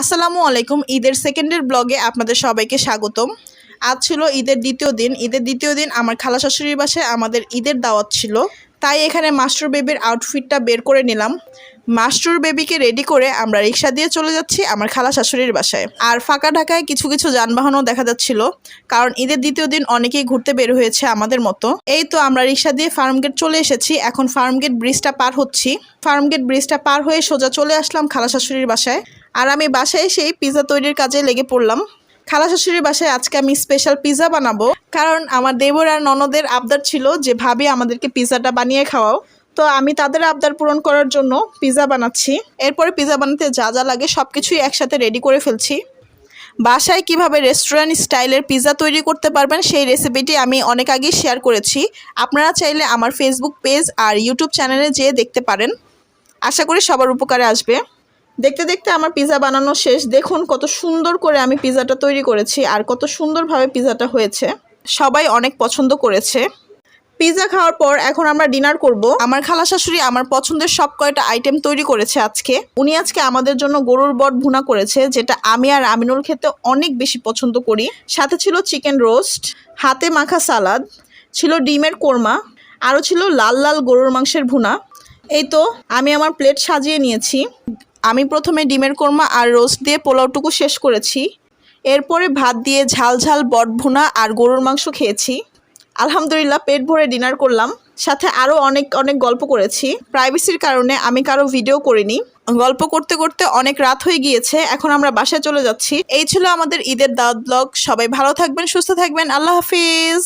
আসসালামু আলাইকুম, ঈদের সেকেন্ডের ব্লগে আপনাদের সবাইকে স্বাগতম। আজ ছিল ঈদের দ্বিতীয় দিন। ঈদের দ্বিতীয় দিন আমার খালা শাশুড়ির বাসায় আমাদের ঈদের দাওয়াত ছিল। তাই এখানে মাস্টার বেবির আউটফিটটা বের করে নিলাম। মাস্টার বেবিকে রেডি করে আমরা রিক্সা দিয়ে চলে যাচ্ছি আমার খালা শাশুড়ির বাসায়। আর ফাঁকা ঢাকায় কিছু কিছু যানবাহনও দেখা যাচ্ছিল, কারণ ঈদের দ্বিতীয় দিন অনেকেই ঘুরতে বের হয়েছে আমাদের মতো। এই তো আমরা রিক্সা দিয়ে ফার্মগেট চলে এসেছি। এখন ফার্মগেট ব্রিজটা পার হচ্ছি। ফার্মগেট ব্রিজটা পার হয়ে সোজা চলে আসলাম খালা শাশুড়ির বাসায়। আর আমি বাসায় সেই পিৎজা তৈরির কাজে লেগে পড়লাম। খালা শাশুড়ির বাসায় আজকে আমি স্পেশাল পিৎজা বানাবো। কারণ আমার দেবর আর ননদের আবদার ছিল যে, ভাবি, আমাদেরকে পিৎজাটা বানিয়ে খাওয়াও। তো আমি তাদের আবদার পূরণ করার জন্য পিৎজা বানাচ্ছি। এরপরে পিৎজা বানাতে যা যা লাগে সব কিছুই একসাথে রেডি করে ফেলছি। বাসায় কীভাবে রেস্টুরেন্ট স্টাইলের পিৎজা তৈরি করতে পারবেন সেই রেসিপিটি আমি অনেক আগেই শেয়ার করেছি। আপনারা চাইলে আমার ফেসবুক পেজ আর ইউটিউব চ্যানেলে যেয়ে দেখতে পারেন। আশা করি সবার উপকারে আসবে। দেখতে দেখতে আমার পিৎজা বানানো শেষ। দেখুন কত সুন্দর করে আমি পিৎজাটা তৈরি করেছি আর কত সুন্দরভাবে পিৎজাটা হয়েছে। সবাই অনেক পছন্দ করেছে। পিৎজা খাওয়ার পর এখন আমরা ডিনার করব। আমার খালা শাশুড়ি আমার পছন্দের সব কয়টা আইটেম তৈরি করেছে আজকে। উনি আজকে আমাদের জন্য গরুর বট ভুনা করেছে, যেটা আমি আর আমিনুল খেতে অনেক বেশি পছন্দ করি। সাথে ছিল চিকেন রোস্ট হাতে মাখা সালাদ, ছিল ডিমের কোরমা, আরও ছিল লাল লাল গরুর মাংসের ভুনা। এই তো আমি আমার প্লেট সাজিয়ে নিয়েছি। আমি প্রথমে ডিমের কোরমা আর রোস্ট দিয়ে পোলাওটুকু শেষ করেছি। এরপরে ভাত দিয়ে ঝাল ঝাল বট ভুনা আর গরুর মাংস খেয়েছি। আলহামদুলিল্লাহ পেট ভরে ডিনার করলাম। সাথে আরও অনেক অনেক গল্প করেছি। প্রাইভেসির কারণে আমি কারও ভিডিও করিনি। গল্প করতে করতে অনেক রাত হয়ে গিয়েছে। এখন আমরা বাসায় চলে যাচ্ছি। এই ছিল আমাদের ঈদের দাওয়াত ব্লগ। সবাই ভালো থাকবেন, সুস্থ থাকবেন। আল্লাহ হাফিজ।